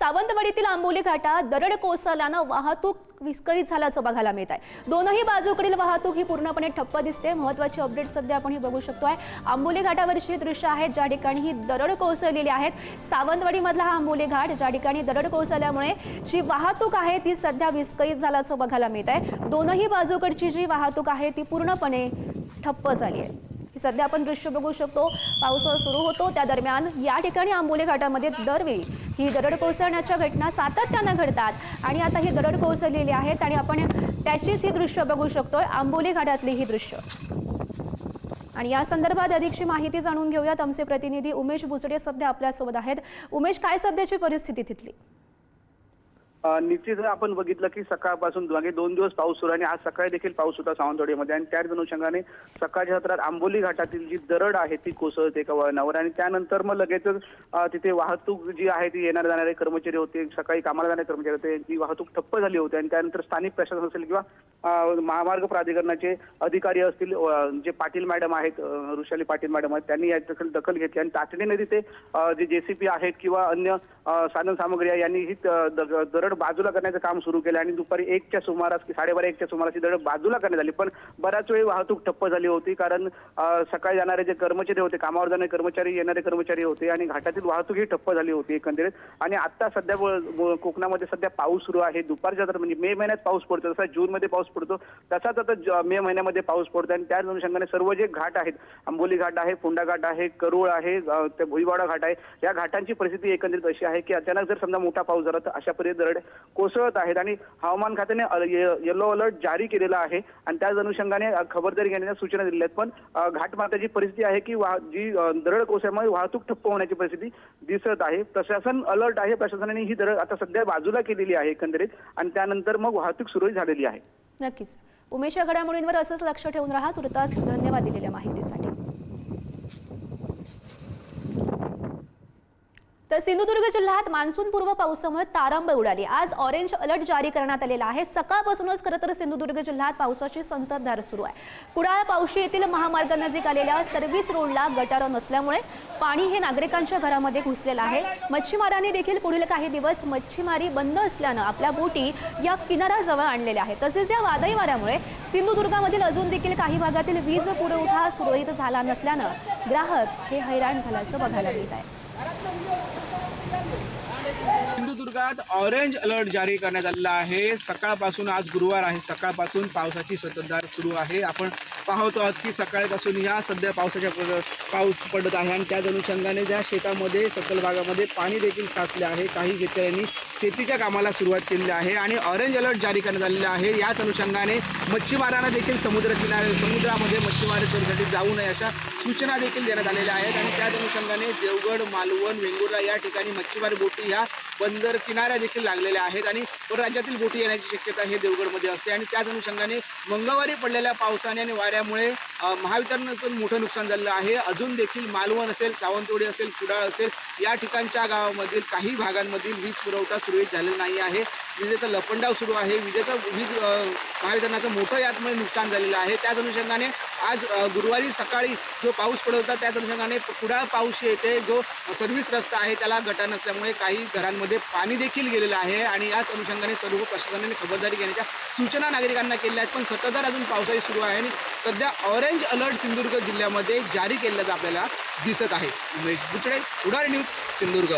सावंतवाडीतील आंबोली घाटात दरड कोसळल्यानं वाहतूक विस्कळीत झाल्याचं बघायला मिळत आहे दोनही बाजूकडील वाहतूक ही पूर्णपणे ठप्प दिसते. महत्वाची अपडेट सध्या आपण ही बघू शकतोय. आंबोली घाटावरची दृश्य आहेत ज्या ठिकाणी ही दरड कोसळलेली आहेत. सावंतवाडीमधला हा आंबोली घाट ज्या ठिकाणी दरड कोसळल्यामुळे जी वाहतूक आहे ती सध्या विस्कळीत झाल्याचं बघायला मिळत आहे दोनही बाजूकडची जी वाहतूक आहे ती पूर्णपणे ठप्प झाली आहे. सध्या आपण दृश्य बघू शकतो. पाऊस सुरू होतो. त्या दरम्यान या ठिकाणी आंबोली घाटामध्ये दरवेळी ही दरड कोसळण्याच्या घटना सातत्यानं घडतात. आणि आता ही दरड कोसळलेली आहेत आणि आपण त्याचीच ही दृश्य बघू शकतोय. आंबोली घाटातली ही दृश्य. आणि या संदर्भात अधिकची माहिती जाणून घेऊयात. आमचे प्रतिनिधी उमेश भुसडे सध्या आपल्यासोबत आहेत. उमेश काय सध्याची परिस्थिती तिथली? निश्चित आपण बघितलं की सकाळपासून मागे दोन दिवस पाऊस सुरू आणि आज सकाळी देखील पाऊस होता सावंतवाडीमध्ये. आणि त्याच अनुषंगाने सकाळच्या सत्रात आंबोली घाटातील जी दरड आहे ती कोसळते एका वळणावर आणि त्यानंतर मग लगेचच तिथे वाहतूक जी आहे ती येणारे जाणारे कर्मचारी होते सकाळी कामाला जाणारे कर्मचारी होते ती वाहतूक ठप्प झाली होती. आणि त्यानंतर स्थानिक प्रशासन असेल किंवा महामार्ग प्राधिकरणाचे अधिकारी असतील जे पाटील मॅडम आहेत ऋषाली पाटील मॅडम आहेत त्यांनी याची दखल घेतली. आणि तातडीने तिथे जे जेसीपी आहेत किंवा अन्य साधन सामग्री आहे यांनी ही दरड दरड बाजूला करण्याचं काम सुरू केलं आणि दुपारी एकच्या सुमारास की साडेबारा एकच्या सुमारास ही दरड बाजूला करण्यात आली. पण बऱ्याच वेळी वाहतूक ठप्प झाली होती कारण सकाळी जाणारे जे कर्मचारी होते कामावर जाणारे कर्मचारी येणारे कर्मचारी होते आणि घाटातील वाहतूक ही ठप्प झाली होती एकंदरीत. आणि आता सध्या कोकणामध्ये सध्या पाऊस सुरू आहे. दुपारच्या तर म्हणजे मे महिन्यात पाऊस पडतो जसा जूनमध्ये पाऊस पडतो तसाच आता ज- मे महिन्यामध्ये पाऊस पडतो. आणि त्याच अनुषंगाने सर्व जे घाट आहेत आंबोली घाट आहे फोंडा घाट आहे करूळ आहे भुईवाडा घाट आहे या घाटांची परिस्थिती एकंदरीत अशी आहे की अचानक जर समजा मोठा पाऊस झाला तर अशा दरड कोसळत आहेत आणि हवामान खात्याने येलो अलर्ट जारी केलेला आहे. आणि त्याच अनुषंगाने खबरदारी घेण्याच्या सूचना दिलेल्या आहेत. पण अ, घाटमाताची परिस्थिती आहे की वाह- जी दरड कोसळल्यामुळे वाहतूक ठप्प होण्याची परिस्थिती दिसत आहे. प्रशासन अलर्ट आहे. प्रशासनाने ही दरड आता सध्या बाजूला केलेली आहे एकंदरीत. आणि त्यानंतर मग वाहतूक सुरळीत झालेली आहे. नक्कीच. उमेश या घडामोडींवर असंच लक्ष ठेवून राहा. तुर्तास धन्यवाद दिलेल्या माहितीसाठी. तर सिंधुदुर्ग जिल्ह्यात मान्सूनपूर्व पावसामुळे तारांबळ उडाली. आज ऑरेंज अलर्ट जारी करण्यात आलेला आहे. सकाळपासूनच खरं तर सिंधुदुर्ग जिल्ह्यात पावसाची संततधार सुरू आहे. कुडाळ पावशी येथील महामार्ग नजीक आलेल्या सर्व्हिस रोडला गटारं नसल्यामुळे पाणी हे नागरिकांच्या घरामध्ये घुसलेलं आहे. मच्छीमारांनी देखील पुढील काही दिवस मच्छीमारी बंद असल्यानं आपल्या बोटी या किनाऱ्याजवळ आणलेल्या आहेत. तसेच या वादळी वाऱ्यामुळे सिंधुदुर्गामधील अजून देखील काही भागातील वीज पुरवठा सुरळीत झाला नसल्यानं ग्राहक हे हैराण झाल्याचं बघायला मिळत आहे. Thank you. सिंधुदुर्गात ऑरेंज अलर्ट जारी करण्यात आलेला आहे. सकाळपासून आज गुरुवार आहे. सकाळपासून पावसाची संततधार सुरू आहे. आपण पाहतो आहोत की सकाळपासून या सध्या पावसाच्या पाऊस पडत आहे आणि त्याच अनुषंगाने ज्या शेतामध्ये सकल भागामध्ये पाणी देखील साचले आहे काही शेतकऱ्यांनी शेतीच्या कामाला सुरुवात केलेली आहे आणि ऑरेंज अलर्ट जारी करण्यात आलेला आहे. याच अनुषंगाने मच्छीमारांना देखील समुद्रकिनारे समुद्रामध्ये मच्छीमारी करण्यासाठी जाऊ नये अशा सूचना देखील देण्यात आलेल्या आहेत. आणि त्याच अनुषंगाने देवगड मालवण वेंगुर्ला या ठिकाणी मच्छीमारी बोटी ह्या बंदर किनाऱ्या देखील लागलेल्या आहेत आणि राज्यातील बोटी येण्याची शक्यता हे देवगडमध्ये असते. आणि त्याच अनुषंगाने मंगळवारी पडलेल्या पावसाने आणि वाऱ्यामुळे महावितरणाचं मोठं नुकसान झालेलं आहे. अजून देखील मालवण असेल सावंतवाडी असेल कुडाळ असेल या ठिकाणच्या गावामधील काही भागांमधील वीज पुरवठा सुरळीत झालेला नाही आहे. विजेचा लपंडाव सुरू आहे. विजेचं वीज महावितरणाचं मोठं यातमुळे नुकसान झालेलं आहे. त्याच अनुषंगाने आज गुरुवारी सकाळी जो पाऊस पडत होता त्याच अनुषंगाने कुडाळ पाऊस येथे जो सर्व्हिस रस्ता आहे त्याला गटा नसल्यामुळे काही घरांमध्ये पाणी देखील गेलेलं आहे आणि याच अनुषंगाने सर्व प्रशासनाने खबरदारी घेण्याच्या सूचना नागरिकांना केल्या आहेत. पण सततधार अजून पावसाळी सुरू आहे आणि सध्या ऑरेंज अलर्ट सिंधुदुर्ग जिल्ह्यामध्ये जारी केल्याचं आपल्याला दिसत आहे. उमेश बुचडे उडार न्यूज सिंधुदुर्ग.